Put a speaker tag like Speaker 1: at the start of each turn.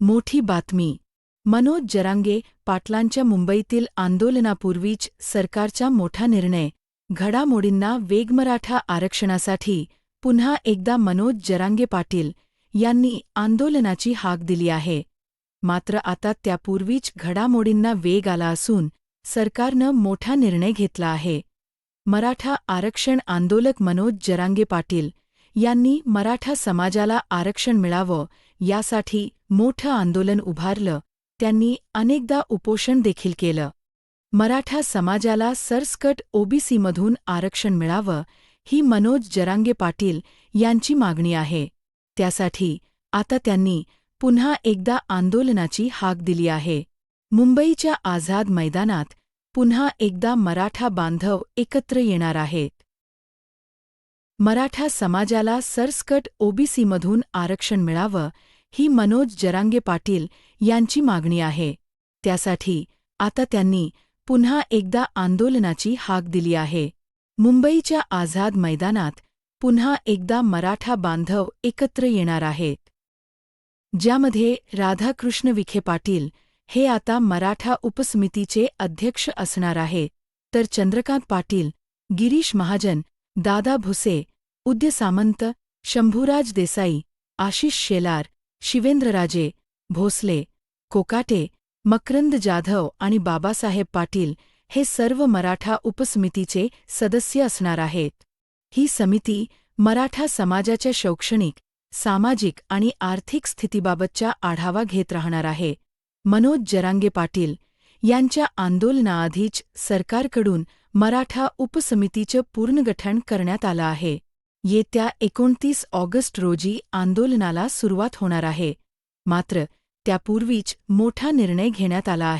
Speaker 1: मोठी बातमी. मनोज जरांगे पाटलांच्या मुंबईतील आंदोलनापूर्वीच सरकारचा मोठा निर्णय. घडामोडींना वेग मराठा आरक्षणासाठी पुन्हा एकदा मनोज जरांगे पाटील यांनी आंदोलनाची हाक दिली आहे. मात्र आता त्यापूर्वीच घडामोडींना वेग आला असून सरकारनं मोठा निर्णय घेतला आहे. मराठा आरक्षण आंदोलक मनोज जरांगे पाटील यांनी मराठा समाजाला आरक्षण मिळावं यासाठी मोठं आंदोलन उभारलं त्यांनी अनेकदा उपोषण देखील केलं. मराठा समाजाला सरसकट ओबीसीमधून आरक्षण मिळावं ही मनोज जरांगे पाटील यांची मागणी आहे. त्यासाठी आता त्यांनी पुन्हा एकदा आंदोलनाची हाक दिली आहे. मुंबईच्या आझाद मैदानात पुन्हा एकदा मराठा बांधव एकत्र येणार आहेत. मराठा समाजाला सरसकट ओबीसीमधून आरक्षण मिळावं ही मनोज जरांगे पाटील यांची मागणी आहे. त्यासाठी आता त्यांनी पुन्हा एकदा आंदोलनाची हाक दिली आहे. मुंबईच्या आझाद मैदानात पुन्हा एकदा मराठा बांधव एकत्र येणार आहेत. ज्यामध्ये राधाकृष्ण विखे पाटील हे आता मराठा उपसमितीचे अध्यक्ष असणार आहे तर चंद्रकांत पाटील गिरीश महाजन दादा भुसे उद्य सामंत शंभूराज देसाई आशिष शेलार शिवेंद्रराजे भोसले कोकाटे मकरंद जाधव आणि बाबासाहेब पाटील हे सर्व मराठा उपसमितीचे सदस्य असणार आहेत. ही समिती मराठा समाजाच्या शैक्षणिक सामाजिक आणि आर्थिक स्थितीबाबतचा आढावा घेत राहणार आहे. मनोज जरांगे पाटील यांच्या आंदोलनाआधीच सरकारकडून मराठा उपसमितीचं पुनर्गठन करण्यात आलं आहे. येत्या एकोणतीस ऑगस्ट रोजी आंदोलनाला सुरुवात होणार आहे. मात्र त्यापूर्वीच मोठा निर्णय घेण्यात आला आहे.